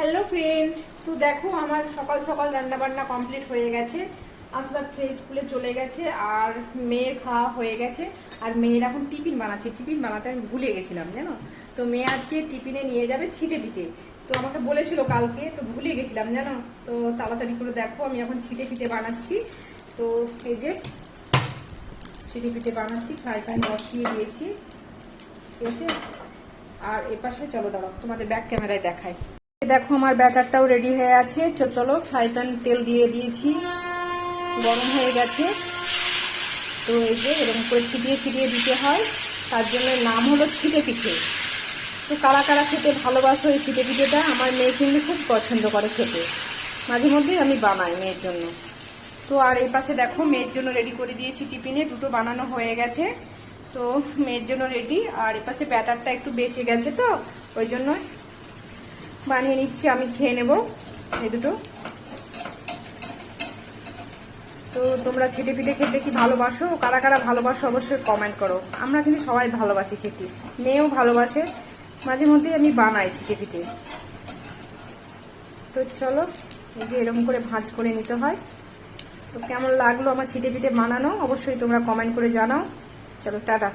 Hello friend তো দেখো, আমার সকাল সকাল রান্না বান্না কমপ্লিট হয়ে গেছে। আসলাম খেয়ে স্কুলে চলে গেছে আর মেয়ের খাওয়া হয়ে গেছে। আর মেয়ের এখন টিফিন বানাচ্ছে। টিফিন বানাতে আমি ভুলে গেছিলাম, জানো? তো মেয়ে আজকে টিফিনে নিয়ে যাবে ছিটে পিঠে তো আমাকে বলেছিল কালকে, তো ভুলে গেছিলাম, জানো? তো তাড়াতাড়ি করে দেখো, আমি এখন ছিটে পিঠে বানাচ্ছি। তো এই যে ছিটে পিঠে বানাচ্ছি ফ্রাই প্যান বসিয়ে দিয়েছি। ঠিক আছে? আর এপাশে, চলো দাঁড়াও, তোমাদের ব্যাক ক্যামেরায় দেখাই। দেখো, আমার ব্যাটারটাও রেডি হয়ে আছে। চলো ফ্রাই প্যান তেল দিয়ে দিয়েছি। গরম হয়ে গেছে। তো এই যে এরকম করে ছিটিয়ে ছিটিয়ে দিতে হয়। তার জন্য নাম হলো ছিটে পিঠে। তো কারা কারা খেতে ভালোবাসো এই ছিটে পিঠেটা, আমার মেয়ে কিন্তু খুব পছন্দ করে খেতে। মাঝে মধ্যেই আমি বানাই মেয়ের জন্য। তো আর এই পাশে দেখো, মেয়ের জন্য রেডি করে দিয়েছি টিফিনে। দুটো বানানো হয়ে গেছে। তো মেয়ের জন্য রেডি আর এ পাশে ব্যাটারটা একটু বেঁচে গেছে তো, ওই জন্য বানিয়ে নিচ্ছি, আমি খেয়ে নেব। এই দুটো। তো তোমরা ছিটে পিঠে খেতে কি ভালোবাসো? কারা কারা ভালোবাসো অবশ্যই কমেন্ট করো। আমরা কিন্তু সবাই ভালোবাসি খেতে। মেয়েও ভালোবাসে। মাঝে মধ্যেই আমি বানাই ছিটে পিঠে তো চলো, এই যে এরকম করে ভাঁজ করে নিতে হয়। তো কেমন লাগল আমার ছিটে পিঠে বানানো? অবশ্যই তোমরা কমেন্ট করে জানাও। চলো, টাটা।